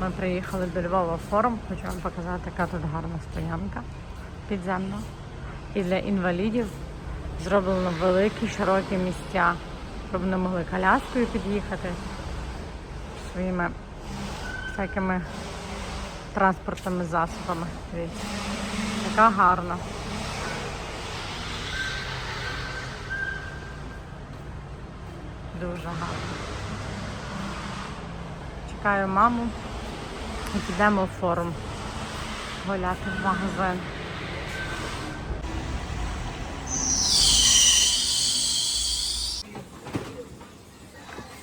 ми приїхали до Львова форум. Хочу вам показати, яка тут гарна стоянка підземна. І для інвалідів зроблено великі широкі місця, щоб вони могли коляскою під'їхати своїми всякими транспортними засобами. Дивіться, яка гарна. Дуже гарно. Чекаю маму і підемо в форум гуляти в магазин.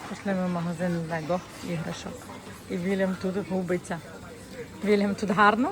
Пішли ми в магазин Лего іграшок. І Вільям тут губиться. Вільям тут гарно?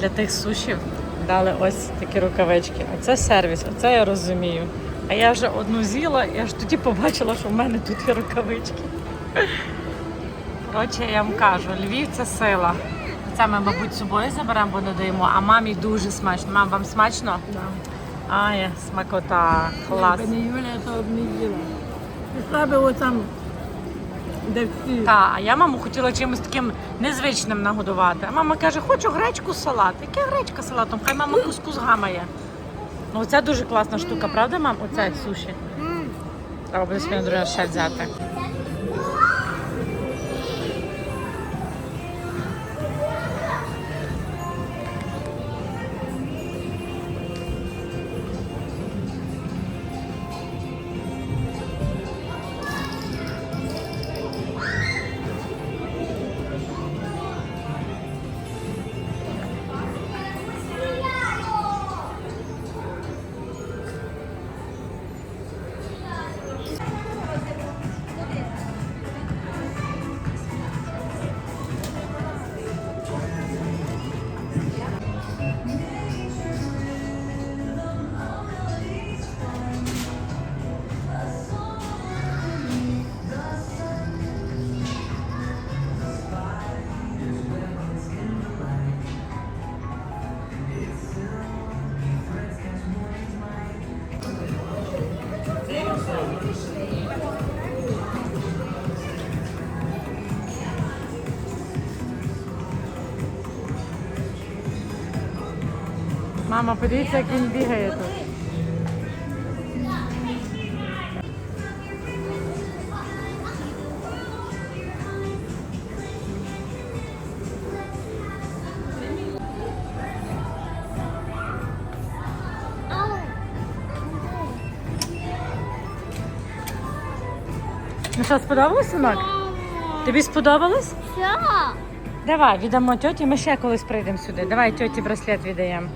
Для тих сушів дали ось такі рукавички. Оце сервіс, оце я розумію. А я вже одну з'їла, я ж тоді побачила, що в мене тут є рукавички. Коротше, я вам кажу, Львів це сила. Це ми, мабуть, з собою заберемо, бо не даємо, а мамі дуже смачно. Мам, вам смачно? Да. А, є, смакота, клас. Якби не Юля, то б не їла. Пішла би отам, де всі. Та, а я маму хотіла чимось таким незвичним нагодувати. А мама каже, хочу гречку салат. Яке гречка з салатом? Хай мама кускус гамає. Ну, оця дуже класна штука, правда, мам? Оце суші. Треба буде на другий ще взяти. Мама, подивіться, як він бігає тут. Ну що, сподобалось, синок? Тобі сподобалось? Що? Давай, віддамо тьоті, ми ще колись прийдемо сюди. Давай тьоті браслет віддаємо.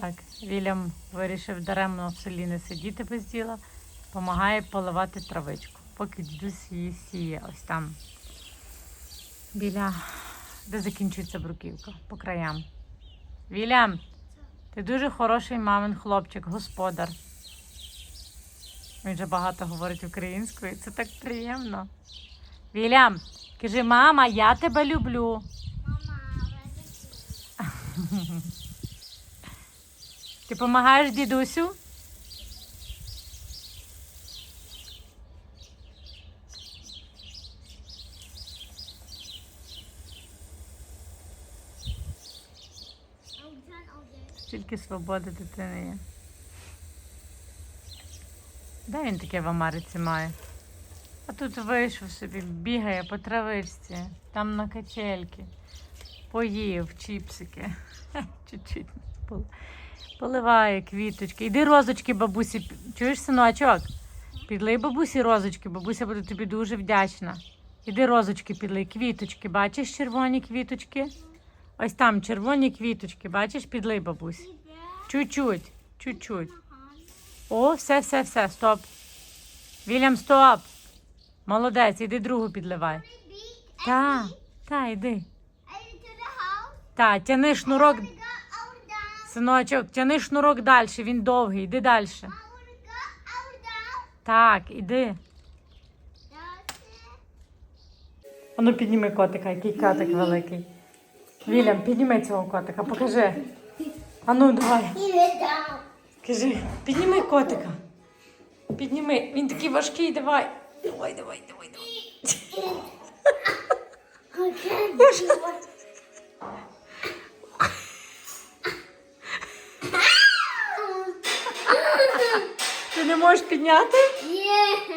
Так, Вільям вирішив даремно в селі не сидіти без діла, допомагає поливати травичку. Поки дідусь її сіє ось там. Біля, де закінчується бруківка, по краям. Вільям, ти дуже хороший мамин хлопчик, господар. Він же багато говорить українською, це так приємно. Вільям, кажи, мама, я тебе люблю. Мама, Ти допомагаєш дідусю? Тільки свободи дитини є. Де він таке в Америці має? А тут вийшов собі, бігає по травичці, там на качельки, поїв чіпсики. Чуть-чуть поливає квіточки. Іди розочки бабусі. Чуєш, синочок? Підлий бабусі розочки, бабуся буде тобі дуже вдячна. Іди розочки підлий, квіточки, бачиш червоні квіточки? Ось там червоні квіточки, бачиш, підлий бабусі. Чуть-чуть, чуть-чуть. О, все, все, все, стоп. Вільям, стоп. Молодець, іди другу підливай. Та, та, іди. Та, тяни шнурок. Синочок, тяни шнурок далі, він довгий, іди далі. Так, іди. Ану, підніми котика, який котик великий. Вільям, підніми цього котика, покажи. Ану, давай. Кажи, підніми котика. Підніми. Він такий важкий, давай. Давай, давай, давай, давай. Ти не можеш підняти? Так,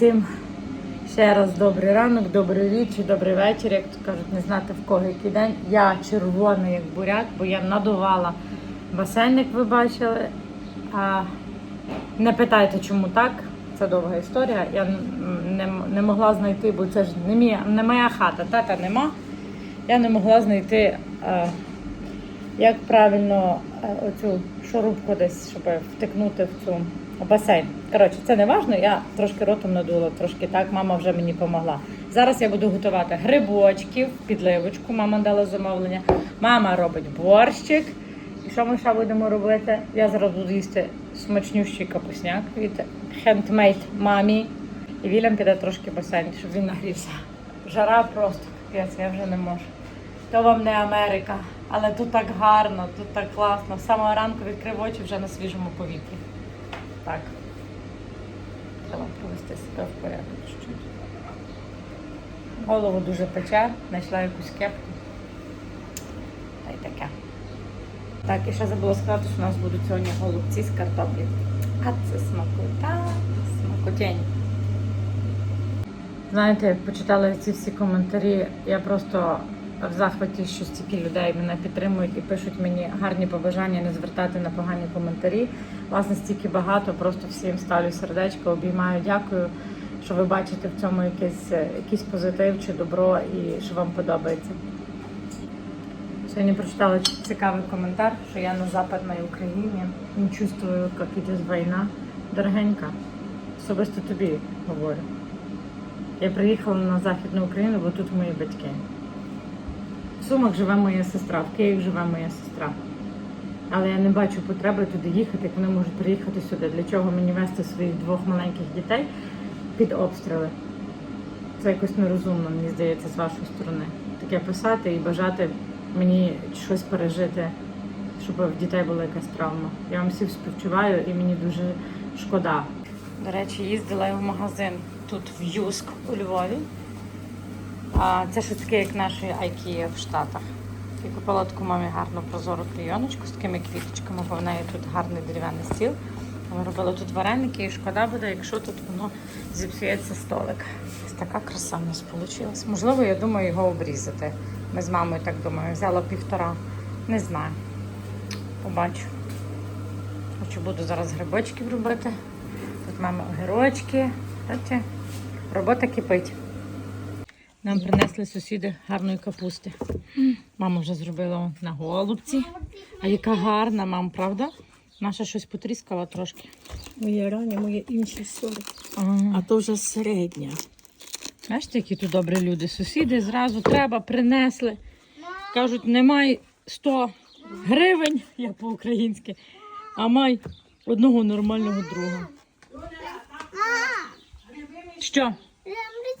всім ще раз добрий ранок, добрий вечір, добрий вечір, як то кажуть, не знати в кого який день. Я червона, як буряк, бо я надувала басейн, як ви бачили. А, не питайте, чому так. Це довга історія. Я не, не могла знайти, бо це ж не, мія, не моя хата, тата нема. Я не могла знайти, е, як правильно е, оцю шурупку десь, щоб втикнути в цю басейн. Коротше, це не важно. Я трошки ротом надула, трошки так. Мама вже мені допомогла. Зараз я буду готувати грибочків, підливочку. Мама дала замовлення. Мама робить борщик. І що ми ще будемо робити? Я зараз буду їсти смачнющий капусняк від хендмейд мамі. І Вільям піде трошки басейн, щоб він нагрівся. Жара просто капець, я вже не можу. То вам не Америка, але тут так гарно, тут так класно. З самого ранку відкрив очі вже на свіжому повітрі. Так. Треба привести себе в порядок чуть-чуть. Голову дуже пече, знайшла якусь кепку. Та й таке. Так, і ще забула сказати, що у нас будуть сьогодні голубці з картоплі. А це смакота, смакотень. Знаєте, як почитала ці всі коментарі, я просто в захваті, що стільки людей мене підтримують і пишуть мені гарні побажання не звертати на погані коментарі. Власне, стільки багато, просто всім ставлю сердечко, обіймаю, дякую, що ви бачите в цьому якийсь, якийсь позитив чи добро і що вам подобається. Сьогодні прочитала цікавий коментар, що я на Западній Україні не чувствую, як іде війна. Дорогенька, особисто тобі говорю. Я приїхала на Західну Україну, бо тут мої батьки. Сумах живе моя сестра, в Києві живе моя сестра. Але я не бачу потреби туди їхати, як вони можуть приїхати сюди. Для чого мені вести своїх двох маленьких дітей під обстріли? Це якось нерозумно, мені здається, з вашої сторони. Таке писати і бажати мені щось пережити, щоб в дітей була якась травма. Я вам всіх співчуваю і мені дуже шкода. До речі, їздила я в магазин тут в Юск у Львові. Це щось таке, як нашої IKEA в Штатах. І купила таку мамі гарну прозору клейоночку з такими квіточками, бо в неї тут гарний дерев'яний стіл. Ми робили тут вареники, і шкода буде, якщо тут воно зіпсується столик. Ось така краса в нас вийшла. Можливо, я думаю його обрізати. Ми з мамою так думаю. Взяла півтора. Не знаю. Побачу. Хочу буду зараз грибочків робити. Тут маємо огірочки. Робота кипить. Нам принесли сусіди гарної капусти. Мама вже зробила на голубці. А яка гарна, мам, правда? Наша щось потріскала трошки. Моє раннє, моє інші сорок. Ага. А то вже середня. Бачите, які тут добрі люди. Сусіди зразу треба, принесли. Кажуть, немає 100 гривень, як по-українськи, а май одного нормального друга. Що?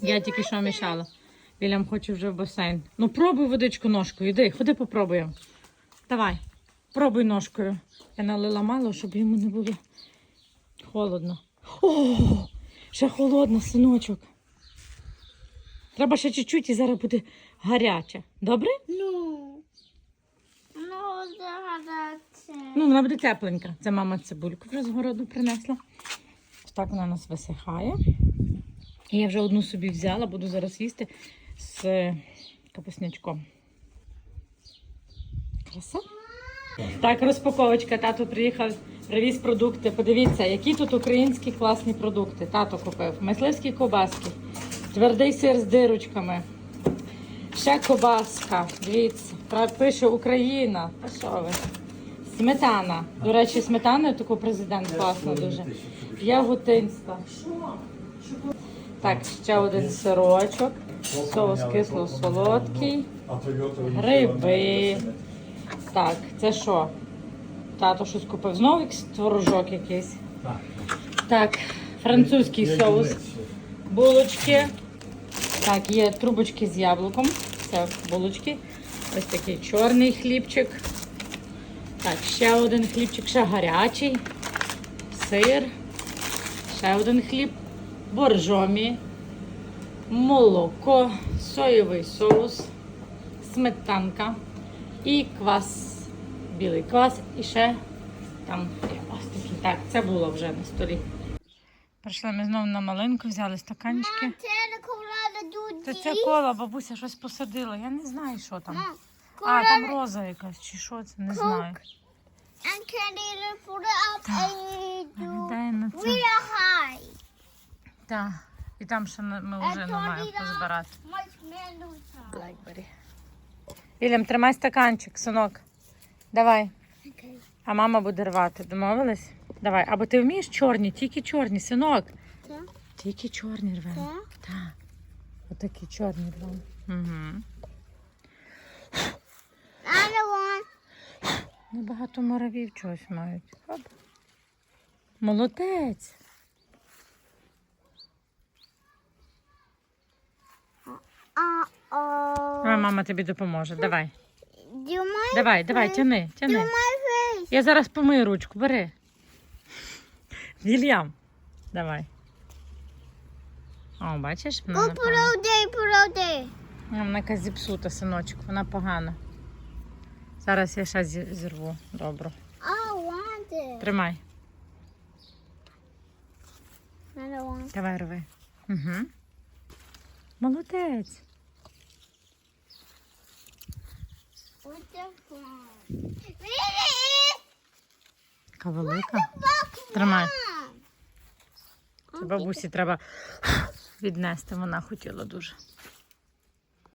Я тільки що мішала. Вільям хоче вже в басейн. Ну пробуй водичку ножкою. Іди, ходи попробуємо. Давай, пробуй ножкою. Я налила мало, щоб йому не було холодно. О, ще холодно, синочок. Треба ще чуть-чуть і зараз буде гаряче. Добре? Ну, ну, зараз. Ну, вона буде тепленька. Це мама цибульку вже з городу принесла. Так вона у нас висихає. І я вже одну собі взяла, буду зараз їсти з капуснячком. Краса? Так, розпаковочка. Тато приїхав, привіз продукти. Подивіться, які тут українські класні продукти. Тато купив. Мисливські ковбаски, твердий сир з дирочками. Ще ковбаска. Дивіться, пише Україна. А що ви? Сметана. До речі, сметаною таку президент класно дуже. Яготинська. Так, ще один сирочок. Соус кисло-солодкий. Гриби. Так, це що? Тато щось купив. Знову творожок якийсь. Так, французький соус. Булочки. Так, є трубочки з яблуком. Це булочки. Ось такий чорний хлібчик. Так, ще один хлібчик, ще гарячий. Сир. Ще один хліб. Боржомі. Молоко, соєвий соус, сметанка і квас. Білий квас. І ще там ось. Так, це було вже на столі. Прийшли ми знову на малинку, взяли стаканчики. Це Це це кола, бабуся щось посадила. Я не знаю, що там. Мам, А, там роза якась, чи що це, не знаю. Дай на це. Так. І там ще ми вже не маємо позбирати. Blackberry. Вільям, тримай стаканчик, синок. Давай. А мама буде рвати. Домовились? Давай. Або ти вмієш чорні, тільки чорні, синок. Тільки чорні рвемо. Так. Так. Отакі чорні рвемо. Угу. Another. Небагато муравів чогось мають. Хоп. Молодець. Давай, мама тобі допоможе. Давай. Давай, давай, тяни, тяни. Я зараз помию ручку, бери. Вільям. Давай. О, бачиш? Вона напевно- Вона якась зіпсута, синочок, вона погана. Зараз я ще зірву. Добре. Тримай. Давай рви. Угу. Молодець. Така велика. Тримай. Це бабусі треба віднести, вона хотіла дуже.